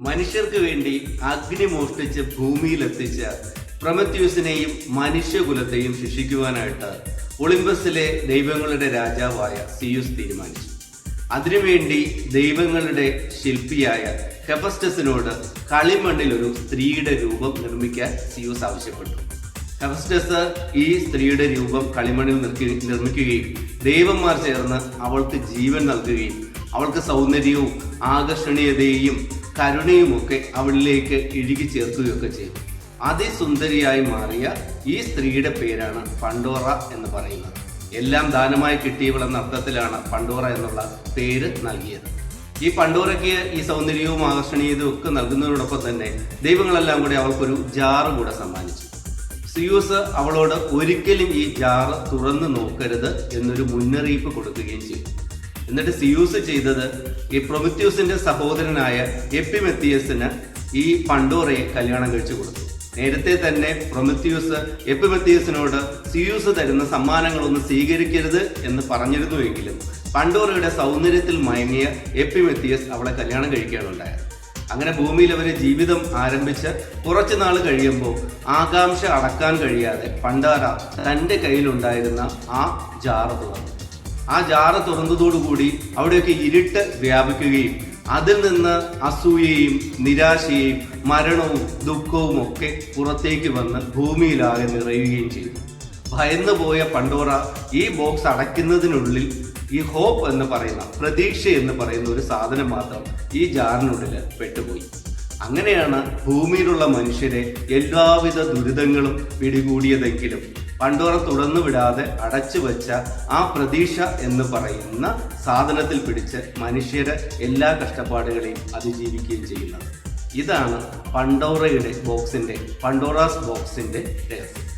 മനുഷ്യർക്ക് വേണ്ടി അഗ്നി മോഷ്ടിച്ച് ഭൂമിയിലെത്തിച്ച പ്രമത്യൂസിനെയും മനുഷ്യകുലത്തെയും ശിക്ഷിക്കുവാനായിട്ട് ഒളിമ്പസിലെ ദൈവങ്ങളുടെ രാജാവായ സിയൂസ് തീരുമാനിച്ചു. അതിനുവേണ്ടി ദൈവങ്ങളുടെ ശില്പിയായ ഹെഫസ്റ്റസിനോട് കളിമണ്ണിൽ ഒരു സ്ത്രീയുടെ രൂപം നിർമ്മിക്കാൻ സിയൂസ് ആവശ്യപ്പെട്ടു. ഹെഫസ്റ്റസ് ഈ സ്ത്രീയുടെ രൂപം കളിമണ്ണിൽ നിർമ്മിക്കുകയും ദൈവന്മാർ ചേർന്ന് അവൾക്ക് ജീവൻ നൽകുകയും അവൾക്ക് സൗന്ദര്യവും ആകർഷണീയതയും കരുണയുമൊക്കെ അവളിലേക്ക് ഇഴുകി ചേർക്കുകയൊക്കെ ചെയ്തു. അതിസുന്ദരിയായി മാറിയ ഈ സ്ത്രീയുടെ പേരാണ് പണ്ടോറ എന്ന് പറയുന്നത്. എല്ലാം ദാനമായി കിട്ടിയവളെന്ന അർത്ഥത്തിലാണ് പണ്ടോറ എന്നുള്ള പേര് നൽകിയത്. ഈ പണ്ടോറയ്ക്ക് ഈ സൗന്ദര്യവും ആകർഷണീയതയും ഒക്കെ നൽകുന്നതിനോടൊപ്പം തന്നെ ദൈവങ്ങളെല്ലാം കൂടി അവൾക്കൊരു ജാറ് കൂടെ സമ്മാനിച്ചു. സിയൂസ് അവളോട് ഒരിക്കലും ഈ ജാറ് തുറന്നു നോക്കരുത് എന്നൊരു മുന്നറിയിപ്പ് കൊടുക്കുകയും ചെയ്തു. എന്നിട്ട് സിയൂസ് ചെയ്തത് ഈ പ്രൊമിത്യൂസിന്റെ സഹോദരനായ എപ്പിമെത്തിയസിന് ഈ പണ്ടോറയെ കല്യാണം കഴിച്ചു കൊടുത്തു. നേരത്തെ തന്നെ പ്രൊമിത്യൂസ് എപ്പിമെത്തിയസിനോട് സിയൂസ് തരുന്ന സമ്മാനങ്ങളൊന്നും സ്വീകരിക്കരുത് എന്ന് പറഞ്ഞിരുന്നുവെങ്കിലും പണ്ടോറയുടെ സൗന്ദര്യത്തിൽ മയങ്ങിയ എപ്പിമെത്തിയസ് അവളെ കല്യാണം കഴിക്കാനുണ്ടായത് അങ്ങനെ ഭൂമിയിൽ അവരെ ജീവിതം ആരംഭിച്ച് കുറച്ചു നാൾ കഴിയുമ്പോൾ ആകാംക്ഷ അടക്കാൻ കഴിയാതെ പണ്ടാര തന്റെ കയ്യിലുണ്ടായിരുന്ന ആ ജാറ് തുറന്നു ആ ജാറ് തുറന്നതോടുകൂടി അവിടെയൊക്കെ ഇരുട്ട് വ്യാപിക്കുകയും അതിൽ നിന്ന് അസൂയയും നിരാശയും മരണവും ദുഃഖവും ഒക്കെ പുറത്തേക്ക് വന്ന് ഭൂമിയിലാകെ നിറയുകയും ചെയ്തു. ഭയന്നു പോയ പണ്ടോറ ഈ ബോക്സ് അടയ്ക്കുന്നതിനുള്ളിൽ ഈ ഹോപ്പ് എന്ന് പറയുന്ന പ്രതീക്ഷ എന്ന് പറയുന്ന ഒരു സാധനം മാത്രം ഈ ജാറിനുള്ളിൽ പെട്ടുപോയി. അങ്ങനെയാണ് ഭൂമിയിലുള്ള മനുഷ്യരെ എല്ലാവിധ ദുരിതങ്ങളും പിടികൂടിയതെങ്കിലും പണ്ടോറ തുറന്നു വിടാതെ അടച്ചു വെച്ച ആ പ്രതീക്ഷ എന്ന് പറയുന്ന സാധനത്തിൽ പിടിച്ച് മനുഷ്യരെ എല്ലാ കഷ്ടപ്പാടുകളെയും അതിജീവിക്കുകയും ചെയ്യുന്നത്. ഇതാണ് പണ്ടോറയുടെ ബോക്സിന്റെ പണ്ടോറാസ് ബോക്സിന്റെ രഹസ്യം.